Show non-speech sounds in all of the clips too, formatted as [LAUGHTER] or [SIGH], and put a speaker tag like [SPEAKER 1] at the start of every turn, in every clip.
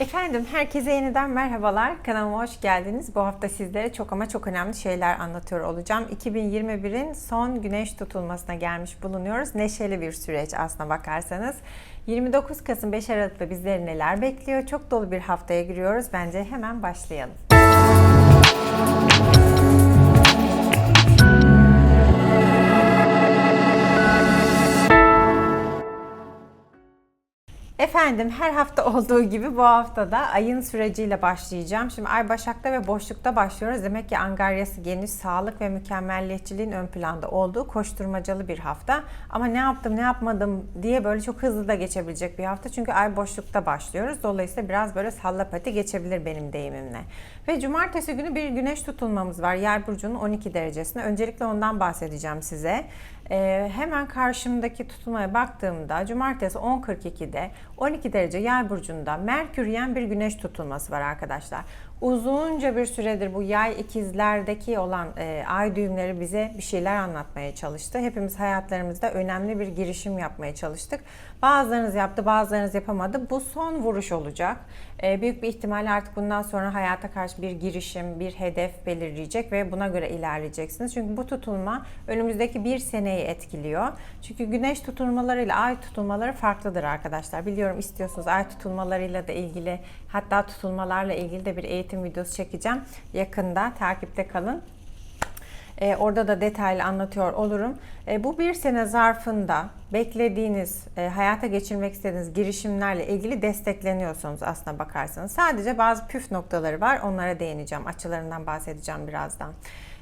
[SPEAKER 1] Efendim herkese yeniden merhabalar. Kanalıma hoş geldiniz. Bu hafta sizlere çok ama çok önemli şeyler anlatıyor olacağım. 2021'in son güneş tutulmasına gelmiş bulunuyoruz. Neşeli bir süreç aslına bakarsanız. 29 Kasım 5 Aralık'ta bizleri neler bekliyor? Çok dolu bir haftaya giriyoruz. Bence hemen başlayalım. Efendim her hafta [LAUGHS] olduğu gibi bu hafta da ayın süreciyle başlayacağım. Şimdi ay başakta ve boşlukta başlıyoruz. Demek ki angaryası geniş, sağlık ve mükemmelliyetçiliğin ön planda olduğu koşturmacalı bir hafta. Ama ne yaptım ne yapmadım diye böyle çok hızlı da geçebilecek bir hafta. Çünkü ay boşlukta başlıyoruz. Dolayısıyla biraz böyle sallapati geçebilir benim deyimimle. Ve cumartesi günü bir güneş tutulmamız var. Yer burcunun 12 derecesinde. Öncelikle ondan bahsedeceğim size. Ee, hemen karşımdaki tutulmaya baktığımda cumartesi 10.42'de 12 derece yay burcunda Merküryen bir güneş tutulması var arkadaşlar. Uzunca bir süredir bu yay ikizlerdeki olan e, ay düğümleri bize bir şeyler anlatmaya çalıştı. Hepimiz hayatlarımızda önemli bir girişim yapmaya çalıştık. Bazılarınız yaptı, bazılarınız yapamadı. Bu son vuruş olacak. E, büyük bir ihtimalle artık bundan sonra hayata karşı bir girişim, bir hedef belirleyecek ve buna göre ilerleyeceksiniz. Çünkü bu tutulma önümüzdeki bir seneyi etkiliyor. Çünkü güneş tutulmalarıyla ay tutulmaları farklıdır arkadaşlar. Biliyorum istiyorsunuz ay tutulmalarıyla da ilgili hatta tutulmalarla ilgili de bir eğitim videosu çekeceğim. Yakında takipte kalın. E, orada da detaylı anlatıyor olurum. E, bu bir sene zarfında beklediğiniz, e, hayata geçirmek istediğiniz girişimlerle ilgili destekleniyorsunuz aslına bakarsanız. Sadece bazı püf noktaları var. Onlara değineceğim. Açılarından bahsedeceğim birazdan.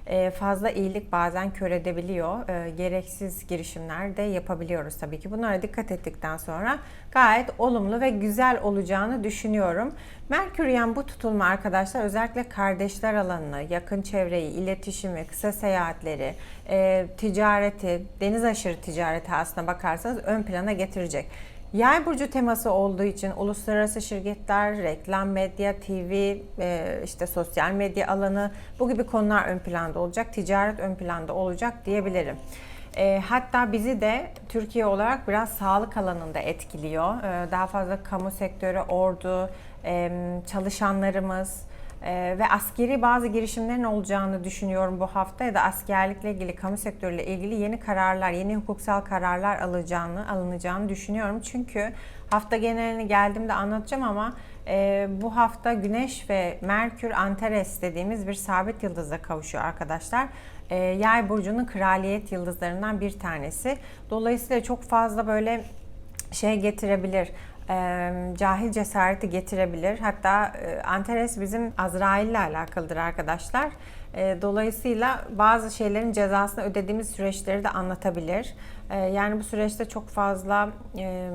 [SPEAKER 1] E, fazla iyilik bazen kör edebiliyor. E, gereksiz girişimler de yapabiliyoruz tabii ki. Bunlara dikkat ettikten sonra gayet olumlu ve güzel olacağını düşünüyorum. Merküryen bu tutulma arkadaşlar özellikle kardeşler alanını, yakın çevreyi, iletişimi, kısa seyahatleri, e, ticareti, deniz aşırı ticareti aslına bakarsanız ön plana getirecek. Yay burcu teması olduğu için uluslararası şirketler, reklam, medya, TV, e, işte sosyal medya alanı bu gibi konular ön planda olacak. Ticaret ön planda olacak diyebilirim. E, hatta bizi de Türkiye olarak biraz sağlık alanında etkiliyor. E, daha fazla kamu sektörü, ordu, çalışanlarımız, ee, ve askeri bazı girişimlerin olacağını düşünüyorum bu hafta ya da askerlikle ilgili, kamu sektörüyle ilgili yeni kararlar, yeni hukuksal kararlar alacağını, alınacağını düşünüyorum. Çünkü hafta genelini geldiğimde anlatacağım ama e, bu hafta Güneş ve Merkür Antares dediğimiz bir sabit yıldıza kavuşuyor arkadaşlar. E, Yay burcunun kraliyet yıldızlarından bir tanesi. Dolayısıyla çok fazla böyle şey getirebilir e, cahil cesareti getirebilir. Hatta e, Antares bizim Azrail ile alakalıdır arkadaşlar. E, dolayısıyla bazı şeylerin cezasını ödediğimiz süreçleri de anlatabilir. E, yani bu süreçte çok fazla e,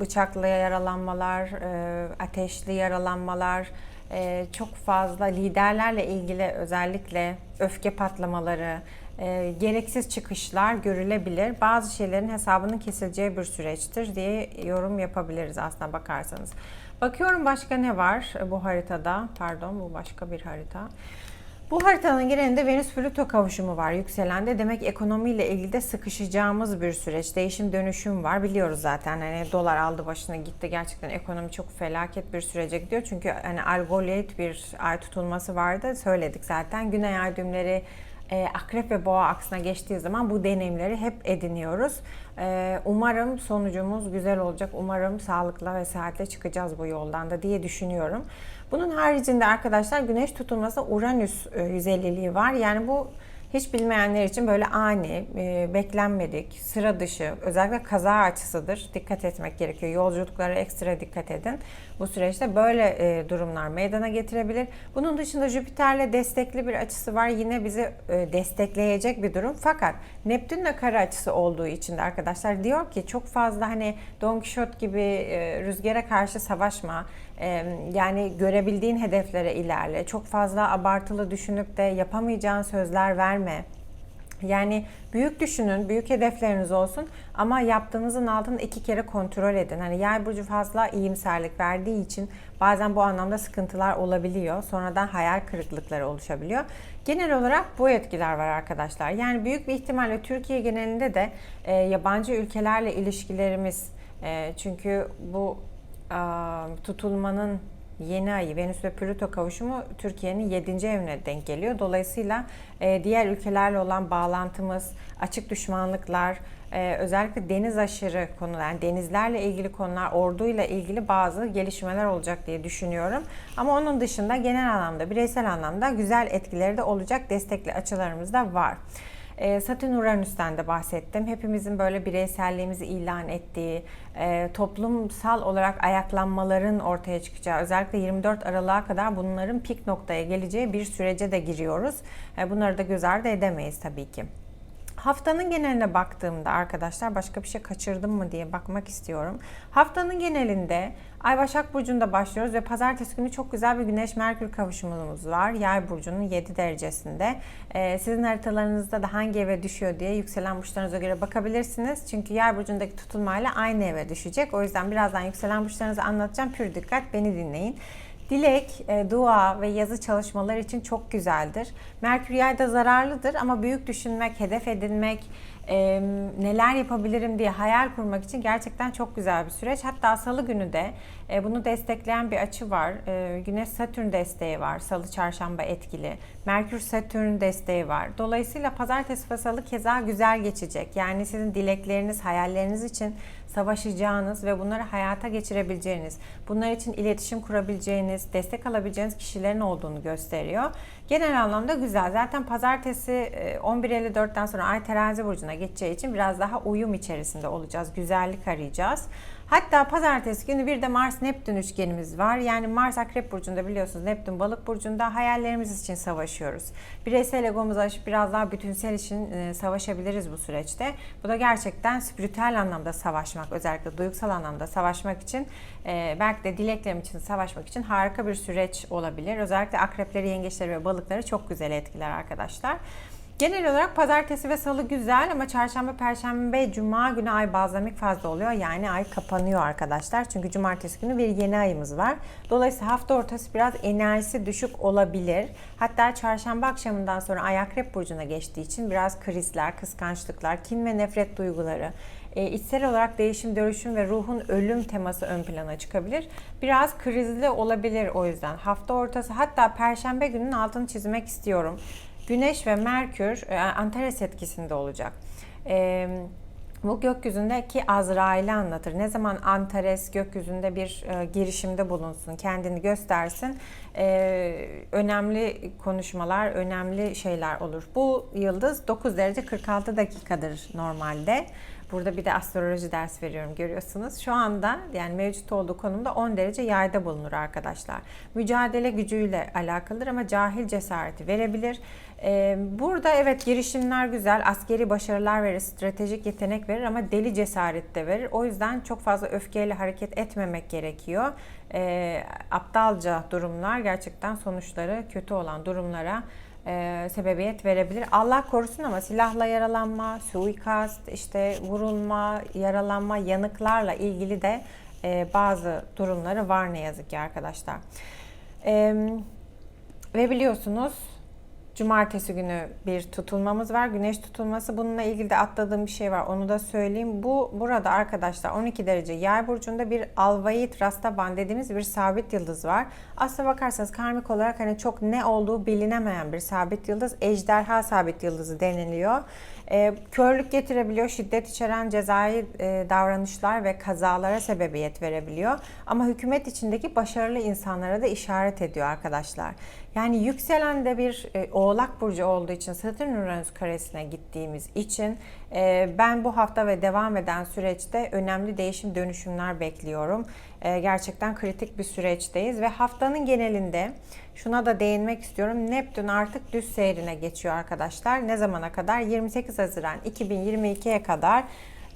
[SPEAKER 1] bıçaklı yaralanmalar, e, ateşli yaralanmalar, e, çok fazla liderlerle ilgili özellikle öfke patlamaları, e, gereksiz çıkışlar görülebilir. Bazı şeylerin hesabının kesileceği bir süreçtir diye yorum yapabiliriz aslına bakarsanız. Bakıyorum başka ne var bu haritada? Pardon bu başka bir harita. Bu haritanın genelinde Venüs Plüto kavuşumu var yükselende. Demek ekonomiyle ilgili de sıkışacağımız bir süreç. Değişim dönüşüm var. Biliyoruz zaten hani dolar aldı başına gitti. Gerçekten ekonomi çok felaket bir sürece gidiyor. Çünkü hani algoliyet bir ay tutulması vardı. Söyledik zaten. Güney ay düğümleri e, akrep ve boğa aksına geçtiği zaman bu deneyimleri hep ediniyoruz. E, umarım sonucumuz güzel olacak. Umarım sağlıklı ve sıhhatle çıkacağız bu yoldan da diye düşünüyorum. Bunun haricinde arkadaşlar güneş tutulması Uranüs e, 150'liği var. Yani bu hiç bilmeyenler için böyle ani, e, beklenmedik, sıra dışı, özellikle kaza açısıdır. Dikkat etmek gerekiyor. Yolculuklara ekstra dikkat edin. Bu süreçte böyle e, durumlar meydana getirebilir. Bunun dışında Jüpiter'le destekli bir açısı var. Yine bizi e, destekleyecek bir durum. Fakat Neptün'le kare açısı olduğu için de arkadaşlar diyor ki çok fazla hani Don Quixote gibi e, rüzgara karşı savaşma. E, yani görebildiğin hedeflere ilerle. Çok fazla abartılı düşünüp de yapamayacağın sözler verme. Yani büyük düşünün, büyük hedefleriniz olsun ama yaptığınızın altını iki kere kontrol edin. Hani yer burcu fazla iyimserlik verdiği için bazen bu anlamda sıkıntılar olabiliyor. Sonradan hayal kırıklıkları oluşabiliyor. Genel olarak bu etkiler var arkadaşlar. Yani büyük bir ihtimalle Türkiye genelinde de e, yabancı ülkelerle ilişkilerimiz e, çünkü bu e, tutulmanın yeni ayı Venüs ve Plüto kavuşumu Türkiye'nin 7. evine denk geliyor. Dolayısıyla e, diğer ülkelerle olan bağlantımız, açık düşmanlıklar, e, özellikle deniz aşırı konular, yani denizlerle ilgili konular, orduyla ilgili bazı gelişmeler olacak diye düşünüyorum. Ama onun dışında genel anlamda, bireysel anlamda güzel etkileri de olacak destekli açılarımız da var. E, Satürn Uranüs'ten de bahsettim. Hepimizin böyle bireyselliğimizi ilan ettiği, e, toplumsal olarak ayaklanmaların ortaya çıkacağı, özellikle 24 Aralık'a kadar bunların pik noktaya geleceği bir sürece de giriyoruz. E, bunları da göz ardı edemeyiz tabii ki. Haftanın geneline baktığımda arkadaşlar başka bir şey kaçırdım mı diye bakmak istiyorum. Haftanın genelinde Ay Başak Burcu'nda başlıyoruz ve pazartesi günü çok güzel bir Güneş Merkür kavuşumumuz var. Yay Burcu'nun 7 derecesinde. Ee, sizin haritalarınızda da hangi eve düşüyor diye yükselen burçlarınıza göre bakabilirsiniz. Çünkü Yay Burcu'ndaki tutulmayla aynı eve düşecek. O yüzden birazdan yükselen burçlarınızı anlatacağım. Pür dikkat beni dinleyin. Dilek, e, dua ve yazı çalışmalar için çok güzeldir. Merkür yayda zararlıdır ama büyük düşünmek, hedef edinmek, e, neler yapabilirim diye hayal kurmak için gerçekten çok güzel bir süreç. Hatta salı günü de e, bunu destekleyen bir açı var. Güneş Satürn desteği var. Salı çarşamba etkili. Merkür Satürn desteği var. Dolayısıyla pazartesi ve salı keza güzel geçecek. Yani sizin dilekleriniz, hayalleriniz için savaşacağınız ve bunları hayata geçirebileceğiniz, bunlar için iletişim kurabileceğiniz, destek alabileceğiniz kişilerin olduğunu gösteriyor. Genel anlamda güzel. Zaten pazartesi 11.54'ten sonra Ay terazi burcuna geçeceği için biraz daha uyum içerisinde olacağız. Güzellik arayacağız. Hatta pazartesi günü bir de Mars Neptün üçgenimiz var. Yani Mars Akrep burcunda biliyorsunuz Neptün Balık burcunda hayallerimiz için savaşıyoruz. Bireysel egomuzu aşıp biraz daha bütünsel için e, savaşabiliriz bu süreçte. Bu da gerçekten spiritüel anlamda savaşmak, özellikle duygusal anlamda savaşmak için e, belki de dileklerim için savaşmak için harika bir süreç olabilir. Özellikle akrepleri, yengeçleri ve balıkları çok güzel etkiler arkadaşlar. Genel olarak pazartesi ve salı güzel ama çarşamba, perşembe, cuma günü ay bazlamik fazla oluyor. Yani ay kapanıyor arkadaşlar. Çünkü cumartesi günü bir yeni ayımız var. Dolayısıyla hafta ortası biraz enerjisi düşük olabilir. Hatta çarşamba akşamından sonra ay akrep burcuna geçtiği için biraz krizler, kıskançlıklar, kin ve nefret duyguları, e, içsel olarak değişim, dönüşüm ve ruhun ölüm teması ön plana çıkabilir. Biraz krizli olabilir o yüzden. Hafta ortası hatta perşembe günün altını çizmek istiyorum. Güneş ve Merkür e, Antares etkisinde olacak. E, bu gökyüzündeki Azrail'i anlatır. Ne zaman Antares gökyüzünde bir e, girişimde bulunsun, kendini göstersin, önemli konuşmalar, önemli şeyler olur. Bu yıldız 9 derece 46 dakikadır normalde. Burada bir de astroloji ders veriyorum görüyorsunuz. Şu anda yani mevcut olduğu konumda 10 derece yayda bulunur arkadaşlar. Mücadele gücüyle alakalıdır ama cahil cesareti verebilir. Burada evet girişimler güzel, askeri başarılar verir, stratejik yetenek verir ama deli cesaret de verir. O yüzden çok fazla öfkeyle hareket etmemek gerekiyor. Aptalca durumlar gerçekten sonuçları kötü olan durumlara sebebiyet verebilir. Allah korusun ama silahla yaralanma, suikast, işte vurulma, yaralanma, yanıklarla ilgili de bazı durumları var ne yazık ki arkadaşlar. Ve biliyorsunuz Cumartesi günü bir tutulmamız var. Güneş tutulması. Bununla ilgili de atladığım bir şey var. Onu da söyleyeyim. Bu burada arkadaşlar 12 derece yay burcunda bir Alvayit Rastaban dediğimiz bir sabit yıldız var. Aslına bakarsanız karmik olarak hani çok ne olduğu bilinemeyen bir sabit yıldız. Ejderha sabit yıldızı deniliyor. E, körlük getirebiliyor, şiddet içeren cezai e, davranışlar ve kazalara sebebiyet verebiliyor. Ama hükümet içindeki başarılı insanlara da işaret ediyor arkadaşlar. Yani yükselen de bir e, oğlak burcu olduğu için Satürn Uranüs karesine gittiğimiz için e, ben bu hafta ve devam eden süreçte önemli değişim dönüşümler bekliyorum. E, gerçekten kritik bir süreçteyiz ve haftanın genelinde şuna da değinmek istiyorum. Neptün artık düz seyrine geçiyor arkadaşlar. Ne zamana kadar? 28 Haziran 2022'ye kadar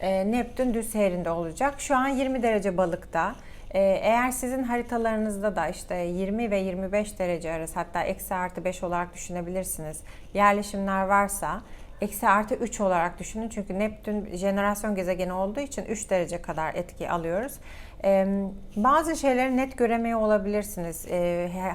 [SPEAKER 1] e, Neptün düz seyrinde olacak. Şu an 20 derece balıkta. E, eğer sizin haritalarınızda da işte 20 ve 25 derece arası hatta eksi artı 5 olarak düşünebilirsiniz. Yerleşimler varsa eksi artı 3 olarak düşünün. Çünkü Neptün jenerasyon gezegeni olduğu için 3 derece kadar etki alıyoruz. Bazı şeyleri net göremiyor olabilirsiniz.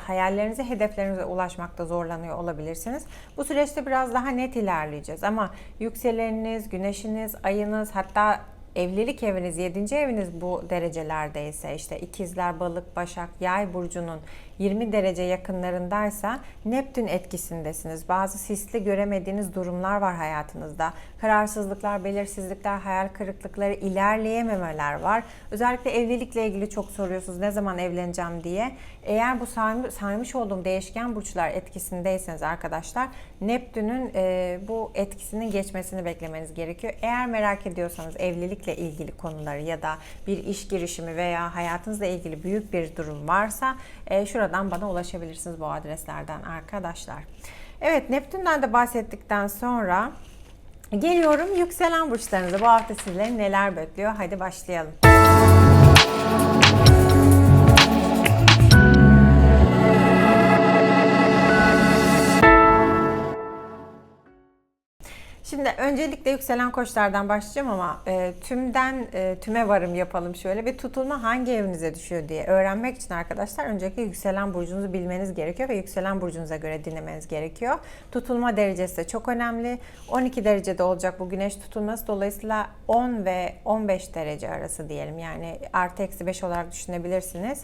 [SPEAKER 1] Hayallerinize, hedeflerinize ulaşmakta zorlanıyor olabilirsiniz. Bu süreçte biraz daha net ilerleyeceğiz. Ama yükseleniniz, güneşiniz, ayınız hatta evlilik eviniz 7. eviniz bu derecelerdeyse işte ikizler, balık, başak, yay burcunun 20 derece yakınlarındaysa Neptün etkisindesiniz. Bazı sisli göremediğiniz durumlar var hayatınızda. Kararsızlıklar, belirsizlikler, hayal kırıklıkları, ilerleyememeler var. Özellikle evlilikle ilgili çok soruyorsunuz ne zaman evleneceğim diye. Eğer bu saymış, olduğum değişken burçlar etkisindeyseniz arkadaşlar Neptün'ün e, bu etkisinin geçmesini beklemeniz gerekiyor. Eğer merak ediyorsanız evlilikle ilgili konuları ya da bir iş girişimi veya hayatınızla ilgili büyük bir durum varsa e, şuradan bana ulaşabilirsiniz bu adreslerden arkadaşlar. Evet Neptün'den de bahsettikten sonra geliyorum yükselen burçlarınıza. Bu hafta sizleri neler bekliyor? Hadi başlayalım. Şimdi öncelikle yükselen koçlardan başlayacağım ama e, tümden e, tüme varım yapalım şöyle. Bir tutulma hangi evinize düşüyor diye öğrenmek için arkadaşlar öncelikle yükselen burcunuzu bilmeniz gerekiyor ve yükselen burcunuza göre dinlemeniz gerekiyor. Tutulma derecesi de çok önemli. 12 derecede olacak bu güneş tutulması dolayısıyla 10 ve 15 derece arası diyelim. Yani artı eksi 5 olarak düşünebilirsiniz.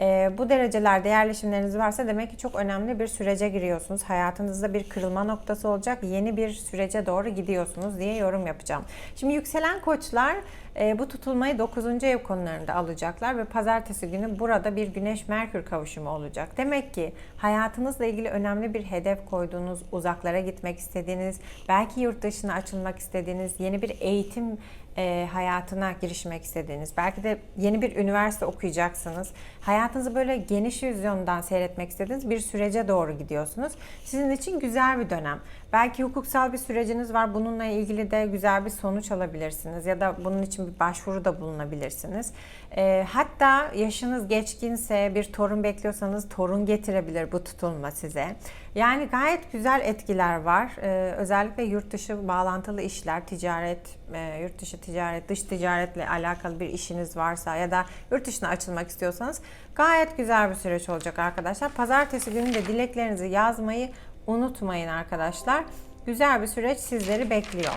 [SPEAKER 1] E, bu derecelerde yerleşimleriniz varsa demek ki çok önemli bir sürece giriyorsunuz. Hayatınızda bir kırılma noktası olacak. Yeni bir sürece doğru gidiyorsunuz diye yorum yapacağım. Şimdi yükselen koçlar e, bu tutulmayı 9. ev konularında alacaklar ve pazartesi günü burada bir Güneş-Merkür kavuşumu olacak. Demek ki hayatınızla ilgili önemli bir hedef koyduğunuz, uzaklara gitmek istediğiniz, belki yurt dışına açılmak istediğiniz, yeni bir eğitim e, hayatına girişmek istediğiniz, belki de yeni bir üniversite okuyacaksınız. Hayatınızı böyle geniş vizyondan seyretmek istediğiniz bir sürece doğru gidiyorsunuz. Sizin için güzel bir dönem. Belki hukuksal bir süreciniz var. Bununla ilgili de güzel bir sonuç alabilirsiniz ya da bunun için bir başvuru da bulunabilirsiniz. E, hatta yaşınız geçkinse bir torun bekliyorsanız torun getirebilir bu tutulma size. Yani gayet güzel etkiler var. Ee, özellikle yurt dışı bağlantılı işler, ticaret, e, yurt dışı ticaret, dış ticaretle alakalı bir işiniz varsa ya da yurt dışına açılmak istiyorsanız gayet güzel bir süreç olacak arkadaşlar. Pazartesi günü de dileklerinizi yazmayı unutmayın arkadaşlar. Güzel bir süreç sizleri bekliyor.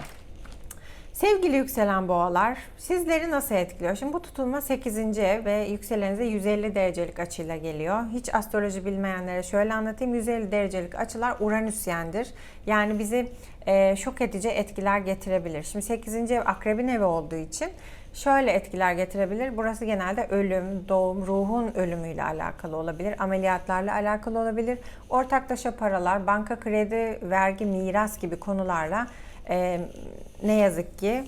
[SPEAKER 1] Sevgili yükselen boğalar, sizleri nasıl etkiliyor? Şimdi bu tutulma 8. ev ve yükselenize 150 derecelik açıyla geliyor. Hiç astroloji bilmeyenlere şöyle anlatayım. 150 derecelik açılar Uranüsyendir. Yani bizi e, şok edici etkiler getirebilir. Şimdi 8. ev akrebin evi olduğu için şöyle etkiler getirebilir. Burası genelde ölüm, doğum, ruhun ölümüyle alakalı olabilir. Ameliyatlarla alakalı olabilir. Ortaklaşa paralar, banka kredi, vergi, miras gibi konularla e, ne yazık ki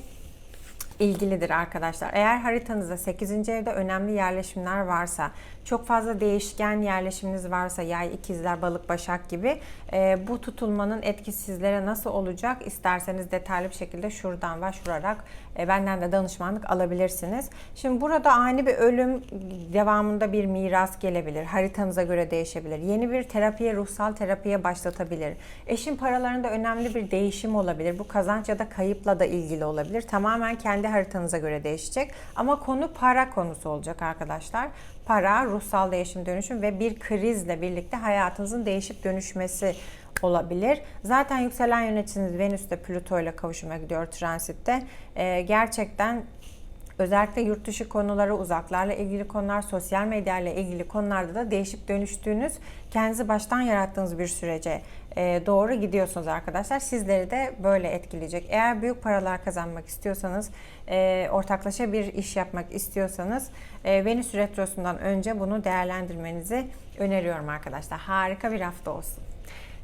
[SPEAKER 1] ilgilidir arkadaşlar. Eğer haritanızda 8. evde önemli yerleşimler varsa, çok fazla değişken yerleşiminiz varsa, yay, ikizler, balık, başak gibi e, bu tutulmanın etkisi sizlere nasıl olacak isterseniz detaylı bir şekilde şuradan başvurarak e, benden de danışmanlık alabilirsiniz. Şimdi burada ani bir ölüm devamında bir miras gelebilir. Haritanıza göre değişebilir. Yeni bir terapiye, ruhsal terapiye başlatabilir. Eşin paralarında önemli bir değişim olabilir. Bu kazanç ya da kayıpla da ilgili olabilir. Tamamen kendi haritanıza göre değişecek. Ama konu para konusu olacak arkadaşlar. Para, ruhsal değişim dönüşüm ve bir krizle birlikte hayatınızın değişip dönüşmesi olabilir. Zaten yükselen yöneticiniz Venüs de Plüto ile kavuşuma gidiyor transitte. Ee, gerçekten özellikle yurt dışı konuları, uzaklarla ilgili konular, sosyal medya ile ilgili konularda da değişip dönüştüğünüz, kendinizi baştan yarattığınız bir sürece doğru gidiyorsunuz arkadaşlar. Sizleri de böyle etkileyecek. Eğer büyük paralar kazanmak istiyorsanız, e, ortaklaşa bir iş yapmak istiyorsanız e, Venüs Retrosu'ndan önce bunu değerlendirmenizi öneriyorum arkadaşlar. Harika bir hafta olsun.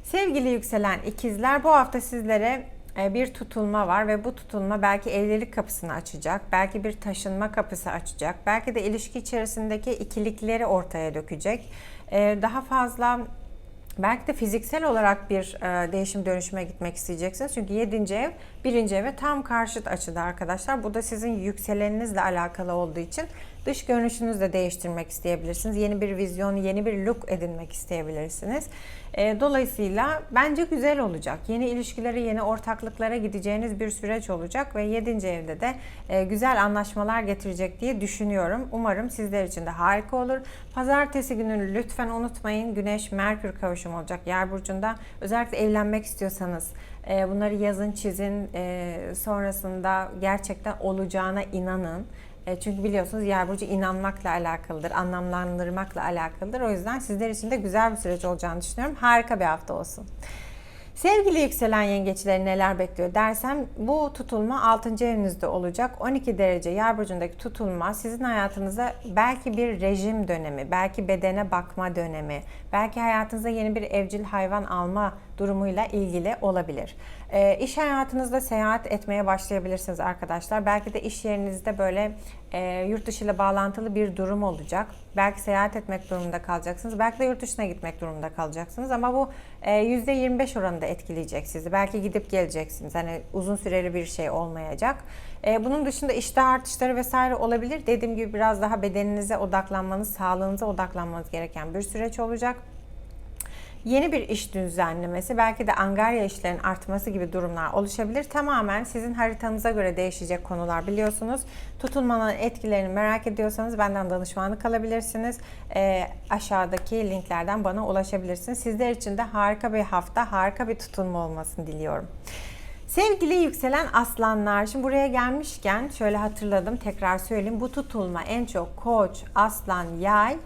[SPEAKER 1] Sevgili yükselen ikizler bu hafta sizlere bir tutulma var ve bu tutulma belki evlilik kapısını açacak, belki bir taşınma kapısı açacak, belki de ilişki içerisindeki ikilikleri ortaya dökecek. Daha fazla Belki de fiziksel olarak bir e, değişim dönüşüme gitmek isteyeceksiniz. Çünkü 7. ev 1. eve tam karşıt açıda arkadaşlar. Bu da sizin yükseleninizle alakalı olduğu için Dış görünüşünüzü de değiştirmek isteyebilirsiniz. Yeni bir vizyon, yeni bir look edinmek isteyebilirsiniz. E, dolayısıyla bence güzel olacak. Yeni ilişkilere, yeni ortaklıklara gideceğiniz bir süreç olacak ve 7. evde de e, güzel anlaşmalar getirecek diye düşünüyorum. Umarım sizler için de harika olur. Pazartesi günü lütfen unutmayın Güneş Merkür kavuşumu olacak Yer burcunda. Özellikle evlenmek istiyorsanız e, bunları yazın, çizin. Sonrasında gerçekten olacağına inanın. E, Çünkü biliyorsunuz yer burcu inanmakla alakalıdır, anlamlandırmakla alakalıdır. O yüzden sizler için de güzel bir süreç olacağını düşünüyorum. Harika bir hafta olsun. Sevgili yükselen yengeçleri neler bekliyor dersem bu tutulma 6. evinizde olacak. 12 derece yer burcundaki tutulma sizin hayatınıza belki bir rejim dönemi, belki bedene bakma dönemi, belki hayatınıza yeni bir evcil hayvan alma durumuyla ilgili olabilir. E, iş hayatınızda seyahat etmeye başlayabilirsiniz arkadaşlar. Belki de iş yerinizde böyle e, yurt dışı ile bağlantılı bir durum olacak. Belki seyahat etmek durumunda kalacaksınız. Belki de yurt dışına gitmek durumunda kalacaksınız. Ama bu e, %25 oranında etkileyecek sizi. Belki gidip geleceksiniz. Hani uzun süreli bir şey olmayacak. E, bunun dışında iştah artışları vesaire olabilir. Dediğim gibi biraz daha bedeninize odaklanmanız, sağlığınıza odaklanmanız gereken bir süreç olacak yeni bir iş düzenlemesi, belki de angarya işlerin artması gibi durumlar oluşabilir. Tamamen sizin haritanıza göre değişecek konular biliyorsunuz. Tutulmanın etkilerini merak ediyorsanız benden danışmanlık alabilirsiniz. E, aşağıdaki linklerden bana ulaşabilirsiniz. Sizler için de harika bir hafta, harika bir tutulma olmasını diliyorum. Sevgili yükselen aslanlar, şimdi buraya gelmişken şöyle hatırladım, tekrar söyleyeyim. Bu tutulma en çok koç, aslan, yay,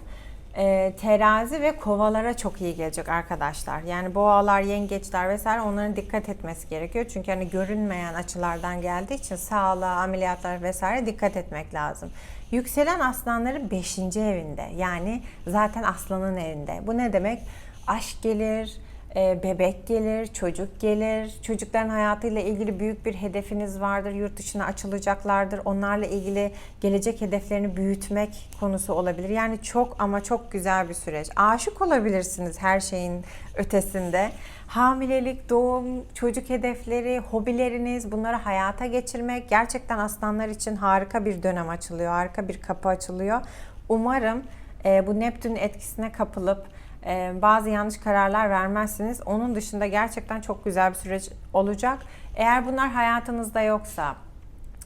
[SPEAKER 1] e, terazi ve kovalara çok iyi gelecek arkadaşlar. Yani boğalar, yengeçler vesaire onların dikkat etmesi gerekiyor. Çünkü hani görünmeyen açılardan geldiği için sağlığa, ameliyatlar vesaire dikkat etmek lazım. Yükselen aslanların 5. evinde. Yani zaten aslanın evinde. Bu ne demek? Aşk gelir, bebek gelir, çocuk gelir. Çocukların hayatıyla ilgili büyük bir hedefiniz vardır. Yurt dışına açılacaklardır. Onlarla ilgili gelecek hedeflerini büyütmek konusu olabilir. Yani çok ama çok güzel bir süreç. Aşık olabilirsiniz her şeyin ötesinde. Hamilelik, doğum, çocuk hedefleri, hobileriniz bunları hayata geçirmek gerçekten aslanlar için harika bir dönem açılıyor. Harika bir kapı açılıyor. Umarım e, bu Neptün etkisine kapılıp e, bazı yanlış kararlar vermezsiniz. Onun dışında gerçekten çok güzel bir süreç olacak. Eğer bunlar hayatınızda yoksa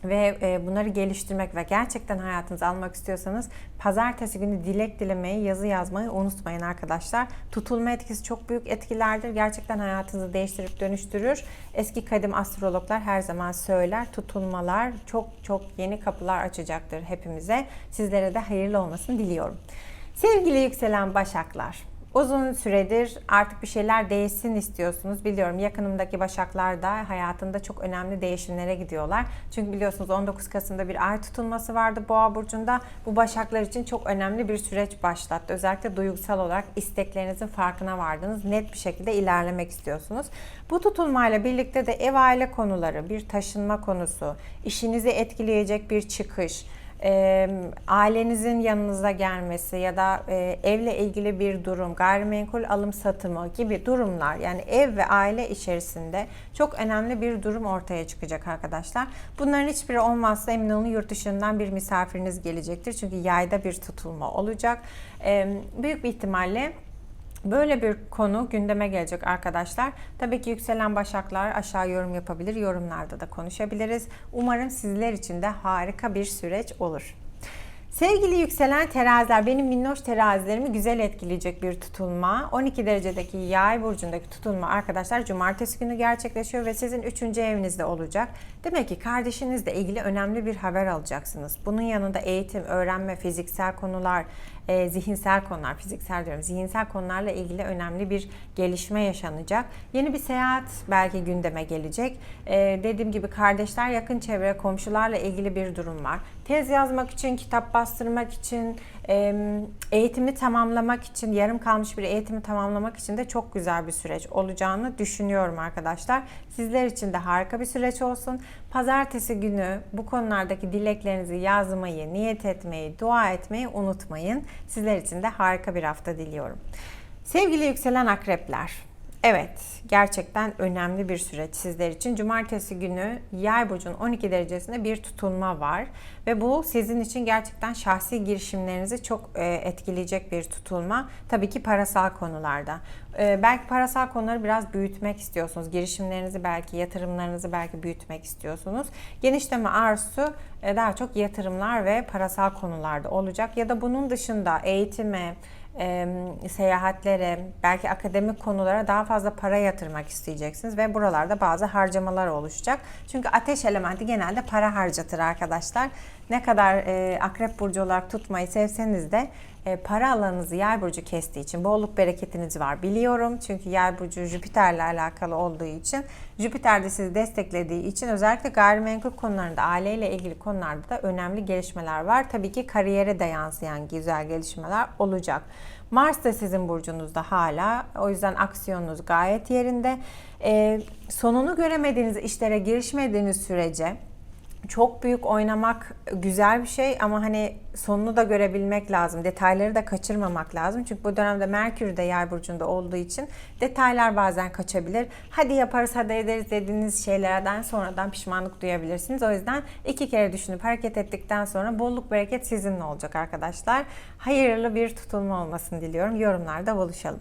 [SPEAKER 1] ve e, bunları geliştirmek ve gerçekten hayatınıza almak istiyorsanız pazartesi günü dilek dilemeyi, yazı yazmayı unutmayın arkadaşlar. Tutulma etkisi çok büyük etkilerdir. Gerçekten hayatınızı değiştirip dönüştürür. Eski kadim astrologlar her zaman söyler. Tutulmalar çok çok yeni kapılar açacaktır hepimize. Sizlere de hayırlı olmasını diliyorum. Sevgili yükselen başaklar, Uzun süredir artık bir şeyler değişsin istiyorsunuz. Biliyorum yakınımdaki başaklar da hayatında çok önemli değişimlere gidiyorlar. Çünkü biliyorsunuz 19 Kasım'da bir ay tutulması vardı Boğa burcunda. Bu başaklar için çok önemli bir süreç başlattı. Özellikle duygusal olarak isteklerinizin farkına vardınız. Net bir şekilde ilerlemek istiyorsunuz. Bu tutulmayla birlikte de ev aile konuları, bir taşınma konusu, işinizi etkileyecek bir çıkış, e, ailenizin yanınıza gelmesi ya da e, evle ilgili bir durum, gayrimenkul alım satımı gibi durumlar yani ev ve aile içerisinde çok önemli bir durum ortaya çıkacak arkadaşlar. Bunların hiçbiri olmazsa emin olun yurt dışından bir misafiriniz gelecektir. Çünkü yayda bir tutulma olacak. E, büyük bir ihtimalle Böyle bir konu gündeme gelecek arkadaşlar. Tabii ki yükselen başaklar aşağı yorum yapabilir. Yorumlarda da konuşabiliriz. Umarım sizler için de harika bir süreç olur. Sevgili yükselen teraziler, benim minnoş terazilerimi güzel etkileyecek bir tutulma. 12 derecedeki yay burcundaki tutulma arkadaşlar cumartesi günü gerçekleşiyor ve sizin 3. evinizde olacak. Demek ki kardeşinizle ilgili önemli bir haber alacaksınız. Bunun yanında eğitim, öğrenme, fiziksel konular, e, zihinsel konular, fiziksel diyorum, zihinsel konularla ilgili önemli bir gelişme yaşanacak. Yeni bir seyahat belki gündeme gelecek. E, dediğim gibi kardeşler, yakın çevre, komşularla ilgili bir durum var. Tez yazmak için, kitap bastırmak için, eğitimi tamamlamak için, yarım kalmış bir eğitimi tamamlamak için de çok güzel bir süreç olacağını düşünüyorum arkadaşlar. Sizler için de harika bir süreç olsun. Pazartesi günü bu konulardaki dileklerinizi yazmayı, niyet etmeyi, dua etmeyi unutmayın. Sizler için de harika bir hafta diliyorum. Sevgili yükselen akrepler, Evet, gerçekten önemli bir süreç sizler için. Cumartesi günü Yay burcunun 12 derecesinde bir tutulma var ve bu sizin için gerçekten şahsi girişimlerinizi çok e, etkileyecek bir tutulma. Tabii ki parasal konularda. E, belki parasal konuları biraz büyütmek istiyorsunuz. Girişimlerinizi belki, yatırımlarınızı belki büyütmek istiyorsunuz. Genişleme arzusu e, daha çok yatırımlar ve parasal konularda olacak ya da bunun dışında eğitime, e, seyahatlere, belki akademik konulara daha fazla para yatırmak isteyeceksiniz ve buralarda bazı harcamalar oluşacak. Çünkü ateş elementi genelde para harcatır arkadaşlar. Ne kadar e, akrep burcu olarak tutmayı sevseniz de e, para alanınızı yay burcu kestiği için bolluk bereketiniz var biliyorum. Çünkü yay burcu Jüpiter'le alakalı olduğu için Jüpiter de sizi desteklediği için özellikle gayrimenkul konularında aileyle ilgili konularda da önemli gelişmeler var. Tabii ki kariyere de yansıyan güzel gelişmeler olacak. Mars da sizin burcunuzda hala. O yüzden aksiyonunuz gayet yerinde. E, sonunu göremediğiniz işlere girişmediğiniz sürece çok büyük oynamak güzel bir şey ama hani sonunu da görebilmek lazım. Detayları da kaçırmamak lazım. Çünkü bu dönemde Merkür de Yay burcunda olduğu için detaylar bazen kaçabilir. Hadi yaparız, hadi ederiz dediğiniz şeylerden sonradan pişmanlık duyabilirsiniz. O yüzden iki kere düşünüp hareket ettikten sonra bolluk bereket sizinle olacak arkadaşlar. Hayırlı bir tutulma olmasını diliyorum. Yorumlarda buluşalım.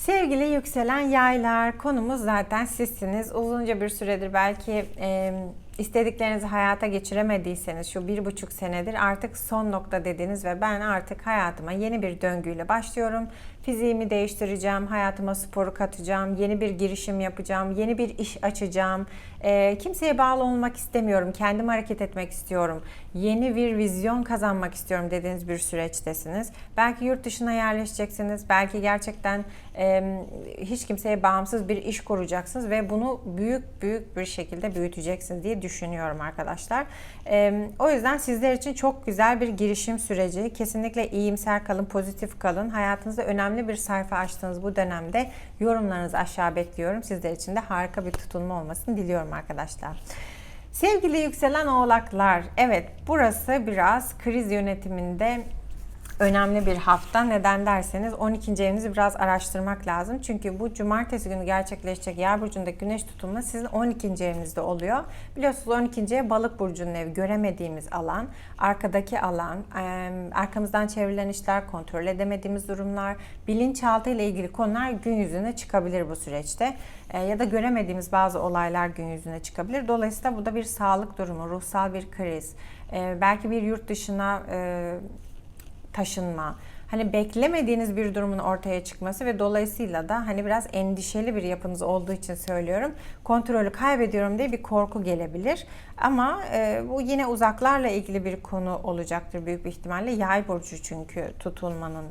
[SPEAKER 1] Sevgili yükselen yaylar, konumuz zaten sizsiniz. Uzunca bir süredir belki e, istediklerinizi hayata geçiremediyseniz şu bir buçuk senedir artık son nokta dediniz ve ben artık hayatıma yeni bir döngüyle başlıyorum. Fiziğimi değiştireceğim, hayatıma sporu katacağım, yeni bir girişim yapacağım, yeni bir iş açacağım. E, kimseye bağlı olmak istemiyorum, kendim hareket etmek istiyorum. Yeni bir vizyon kazanmak istiyorum dediğiniz bir süreçtesiniz. Belki yurt dışına yerleşeceksiniz, belki gerçekten e, hiç kimseye bağımsız bir iş kuracaksınız ve bunu büyük büyük bir şekilde büyüteceksiniz diye düşünüyorum arkadaşlar. E, o yüzden sizler için çok güzel bir girişim süreci. Kesinlikle iyimser kalın, pozitif kalın. Hayatınızda önemli bir sayfa açtığınız bu dönemde yorumlarınızı aşağı bekliyorum. Sizler için de harika bir tutulma olmasını diliyorum arkadaşlar. Sevgili yükselen oğlaklar, evet burası biraz kriz yönetiminde önemli bir hafta. Neden derseniz 12. evinizi biraz araştırmak lazım. Çünkü bu cumartesi günü gerçekleşecek yer burcundaki güneş tutulma sizin 12. evinizde oluyor. Biliyorsunuz 12. ev balık burcunun evi. Göremediğimiz alan, arkadaki alan, arkamızdan çevrilen işler, kontrol edemediğimiz durumlar, bilinçaltı ile ilgili konular gün yüzüne çıkabilir bu süreçte. Ya da göremediğimiz bazı olaylar gün yüzüne çıkabilir. Dolayısıyla bu da bir sağlık durumu, ruhsal bir kriz. Belki bir yurt dışına taşınma, hani beklemediğiniz bir durumun ortaya çıkması ve dolayısıyla da hani biraz endişeli bir yapınız olduğu için söylüyorum. Kontrolü kaybediyorum diye bir korku gelebilir. Ama e, bu yine uzaklarla ilgili bir konu olacaktır büyük bir ihtimalle. Yay burcu çünkü tutulmanın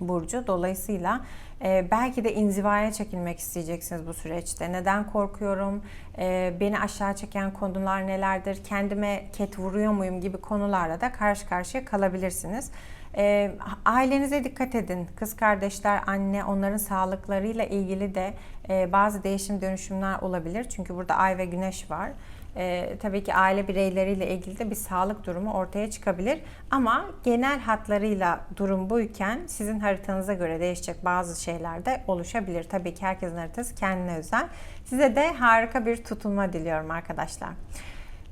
[SPEAKER 1] burcu. Dolayısıyla e, belki de inzivaya çekilmek isteyeceksiniz bu süreçte. Neden korkuyorum? E, beni aşağı çeken konular nelerdir? Kendime ket vuruyor muyum gibi konularla da karşı karşıya kalabilirsiniz. E, ailenize dikkat edin. Kız kardeşler, anne, onların sağlıklarıyla ilgili de e, bazı değişim dönüşümler olabilir. Çünkü burada ay ve güneş var. E, tabii ki aile bireyleriyle ilgili de bir sağlık durumu ortaya çıkabilir. Ama genel hatlarıyla durum buyken sizin haritanıza göre değişecek bazı şeyler de oluşabilir. Tabii ki herkesin haritası kendine özel. Size de harika bir tutulma diliyorum arkadaşlar.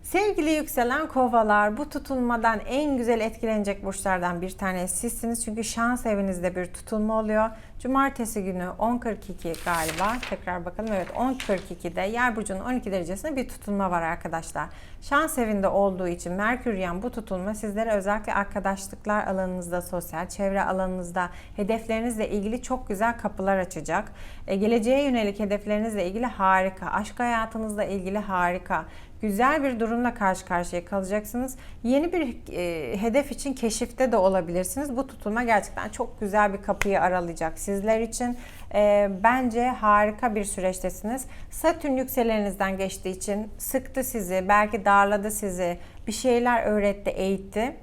[SPEAKER 1] Sevgili yükselen kovalar bu tutulmadan en güzel etkilenecek burçlardan bir tanesi sizsiniz. Çünkü şans evinizde bir tutulma oluyor. Cumartesi günü 10.42 galiba. Tekrar bakalım. Evet 10.42'de yer burcunun 12 derecesinde bir tutulma var arkadaşlar. Şans evinde olduğu için Merküryen bu tutulma sizlere özellikle arkadaşlıklar alanınızda, sosyal çevre alanınızda hedeflerinizle ilgili çok güzel kapılar açacak. E, geleceğe yönelik hedeflerinizle ilgili harika. Aşk hayatınızla ilgili harika güzel bir durumla karşı karşıya kalacaksınız. Yeni bir e, hedef için keşifte de olabilirsiniz. Bu tutulma gerçekten çok güzel bir kapıyı aralayacak sizler için. E, bence harika bir süreçtesiniz. Satürn yükselenizden geçtiği için sıktı sizi, belki darladı sizi, bir şeyler öğretti, eğitti.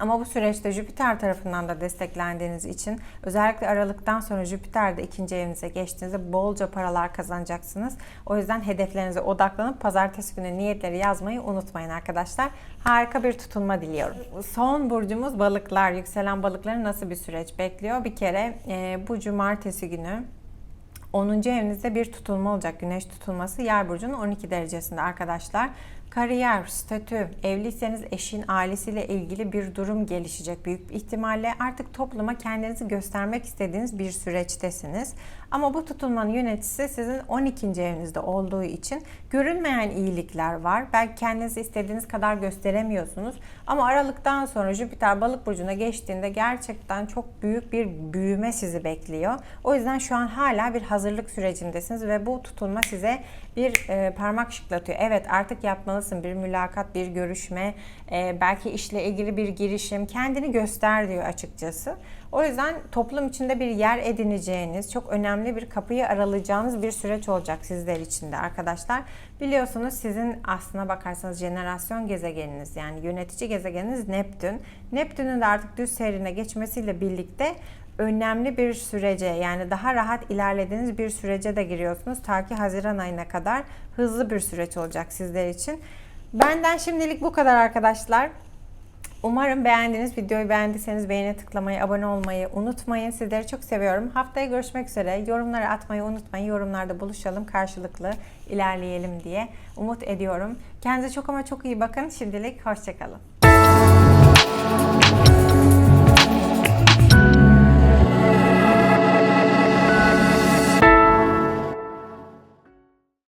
[SPEAKER 1] Ama bu süreçte Jüpiter tarafından da desteklendiğiniz için özellikle Aralık'tan sonra Jüpiter de ikinci evinize geçtiğinizde bolca paralar kazanacaksınız. O yüzden hedeflerinize odaklanıp pazartesi günü niyetleri yazmayı unutmayın arkadaşlar. Harika bir tutulma diliyorum. Son burcumuz balıklar. Yükselen balıkların nasıl bir süreç bekliyor? Bir kere e, bu cumartesi günü 10. evinizde bir tutulma olacak. Güneş tutulması yay burcunun 12 derecesinde arkadaşlar. Kariyer, statü, evliyseniz eşin ailesiyle ilgili bir durum gelişecek büyük bir ihtimalle. Artık topluma kendinizi göstermek istediğiniz bir süreçtesiniz. Ama bu tutulmanın yöneticisi sizin 12. evinizde olduğu için görünmeyen iyilikler var. Belki kendinizi istediğiniz kadar gösteremiyorsunuz. Ama Aralık'tan sonra Jüpiter balık burcuna geçtiğinde gerçekten çok büyük bir büyüme sizi bekliyor. O yüzden şu an hala bir hazırlık sürecindesiniz ve bu tutulma size bir e, parmak şıklatıyor. Evet artık yapmalısın bir mülakat, bir görüşme, e, belki işle ilgili bir girişim. Kendini göster diyor açıkçası. O yüzden toplum içinde bir yer edineceğiniz, çok önemli bir kapıyı aralayacağınız bir süreç olacak sizler için de arkadaşlar. Biliyorsunuz sizin aslına bakarsanız jenerasyon gezegeniniz yani yönetici gezegeniniz Neptün. Neptün'ün de artık düz seyrine geçmesiyle birlikte önemli bir sürece yani daha rahat ilerlediğiniz bir sürece de giriyorsunuz. Ta ki Haziran ayına kadar hızlı bir süreç olacak sizler için. Benden şimdilik bu kadar arkadaşlar. Umarım beğendiniz. Videoyu beğendiyseniz beğene tıklamayı, abone olmayı unutmayın. Sizleri çok seviyorum. Haftaya görüşmek üzere. Yorumları atmayı unutmayın. Yorumlarda buluşalım. Karşılıklı ilerleyelim diye umut ediyorum. Kendinize çok ama çok iyi bakın. Şimdilik hoşçakalın.